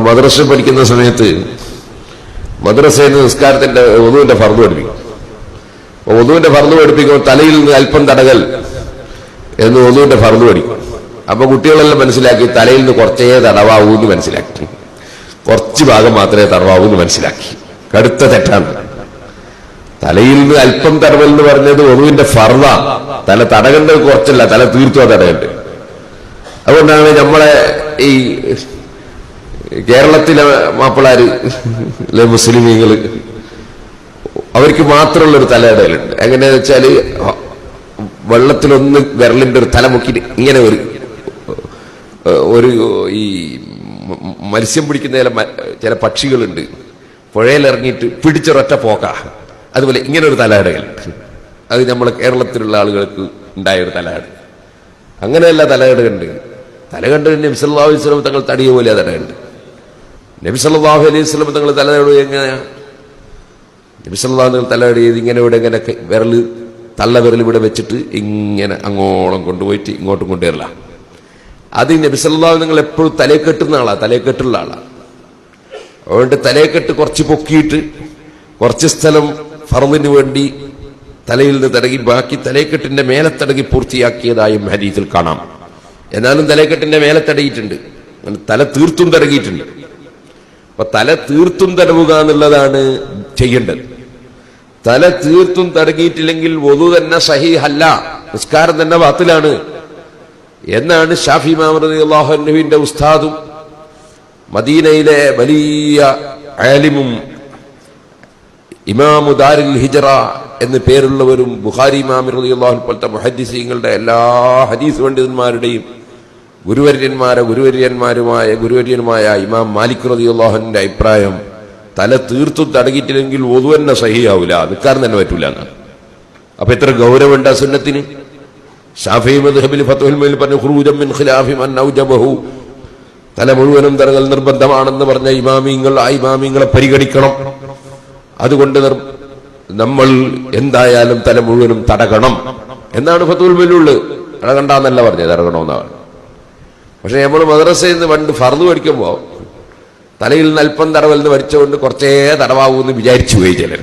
മദ്രസ പഠിക്കുന്ന സമയത്ത് മദ്രസയിൽ നിന്ന് നിസ്കാരത്തിന്റെ ഒതുവിന്റെ ഫർദ് പഠിപ്പിക്കും. അപ്പൊ ഒതുവിന്റെ ഫർദ് പഠിപ്പിക്കുമ്പോൾ തലയിൽ നിന്ന് അല്പം തടകൽ എന്ന് ഒതുവിന്റെ ഫർദ് പഠിക്കും. അപ്പൊ കുട്ടികളെല്ലാം മനസ്സിലാക്കി തലയിൽ നിന്ന് കുറച്ചേ തടവാകൂ എന്ന് മനസ്സിലാക്കി. കുറച്ച് ഭാഗം മാത്രമേ തടവാകൂ എന്ന് മനസ്സിലാക്കി. കടുത്ത തെറ്റാണ്. തലയിൽ നിന്ന് അല്പം തടവൽ എന്ന് പറഞ്ഞത് ഒതുവിന്റെ ഫർദ. തല തടകേണ്ടത് കുറച്ചല്ല തല തീർത്തുവാ തടകണ്ട് അതുകൊണ്ടാണ് നമ്മളെ ഈ കേരളത്തിലെ മാപ്പിളാര് അല്ലെ മുസ്ലിമീങ്ങൾ അവർക്ക് മാത്രമുള്ള ഒരു തലയിടലുണ്ട് എങ്ങനെയാന്ന് വെച്ചാൽ വെള്ളത്തിലൊന്ന് വിരലിന്റെ ഒരു തല മുക്കിട്ട് ഇങ്ങനെ ഒരു ഒരു ഈ മത്സ്യം പിടിക്കുന്ന ചില ചില പക്ഷികളുണ്ട്. പുഴയിലിറങ്ങിയിട്ട് പിടിച്ചൊരൊറ്റ പോക്ക. അതുപോലെ ഇങ്ങനെ ഒരു തലയിടലുണ്ട് അത് നമ്മളെ കേരളത്തിലുള്ള ആളുകൾക്ക് ഉണ്ടായ ഒരു തലയിട. അങ്ങനെയല്ല തലകണ്ട് നബി സല്ലല്ലാഹു അലൈഹി തങ്ങൾ തടിയ പോലെ തലയുണ്ട് നബി സല്ലല്ലാഹു അലൈഹി വസല്ലം തങ്ങൾ തലയിടുക എങ്ങനെയാ? നബി സല്ലല്ലാഹു അലൈഹി തലയിടിയത് ഇങ്ങനെ ഇവിടെ ഇങ്ങനെ വിരൽ തള്ള വിരൽ ഇവിടെ വെച്ചിട്ട് ഇങ്ങനെ അങ്ങോളം കൊണ്ടുപോയിട്ട് ഇങ്ങോട്ടും കൊണ്ടുവരില്ല അത് നബി സല്ലല്ലാഹു നിങ്ങൾ എപ്പോഴും തലയെ കെട്ടുന്ന ആളാ തലയെ കെട്ടുള്ള ആളാ. അതുകൊണ്ട് തലയെ കെട്ട് കുറച്ച് പൊക്കിയിട്ട് കുറച്ച് സ്ഥലം ഫറദിന് വേണ്ടി തലയിൽ നിന്ന് തടകി ബാക്കി തലയെക്കെട്ടിന്റെ മേലെ തടകി പൂർത്തിയാക്കിയതായും ഹരീതിൽ കാണാം. എന്നാലും തലയെക്കെട്ടിന്റെ മേലെ തടയിട്ടുണ്ട് തല തീർത്തും തടകിയിട്ടുണ്ട്. അപ്പൊ തല തീർത്തും തടവുക എന്നുള്ളതാണ് ചെയ്യേണ്ടത്. തല തീർത്തും തടകിയിട്ടില്ലെങ്കിൽ വധു തന്നെ സഹിഹല്ല നിസ്കാരം തന്നെ വാത്തിലാണ് എന്നാണ് ഷാഫി മാമറതി ഉസ്താദും മദീനയിലെ വലിയ ആലിമും ഇമാമു ദാരിൽ ഹിജറ എന്ന് പേരുള്ളവരും ബുഹാരി ഇമാമി റളിയല്ലാഹു പോലത്തെ മുഹദ്ദിസീങ്ങളുടെ എല്ലാ ഹദീസ് പണ്ഡിതന്മാരുടെയും ഗുരുവര്യന്മാരെ ഗുരുവര്യന്മാരുമായ ഗുരുവര്യനുമായ ഇമാം മാലിക് റളിയല്ലാഹുവിന്റെ അഭിപ്രായം തല തീർത്തു തടകിയിട്ടില്ലെങ്കിൽ ഒതു തന്നെ സഹിയാവില്ല നിൽക്കാൻ തന്നെ പറ്റൂല എന്നാണ് അപ്പൊ എത്ര ഗൗരവമുണ്ട് ആ സുന്നത്തിന്? പറഞ്ഞു മിൻ ഖിലാഫി മൻ തല മുഴുവനും തറകൾ നിർബന്ധമാണെന്ന് പറഞ്ഞ ഇമാമിങ്ങൾ ആ ഇമാമിങ്ങളെ പരിഗണിക്കണം. അതുകൊണ്ട് നമ്മൾ എന്തായാലും തല മുഴുവനും തടകണം. എന്നാണ് ഫത്തുൽ മേലുള്ളു തടകണ്ടെന്നല്ല പറഞ്ഞത് തടകണമെന്നാണ്. പക്ഷെ നമ്മൾ മദ്രസയിൽ നിന്ന് പണ്ട് ഫർദ് പഠിക്കുമ്പോൾ തലയിൽ അല്പം തടവൽ നിന്ന് പഠിച്ചുകൊണ്ട് കുറച്ചേ തടവാവൂ എന്ന് വിചാരിച്ചു പോയി ചിലർ.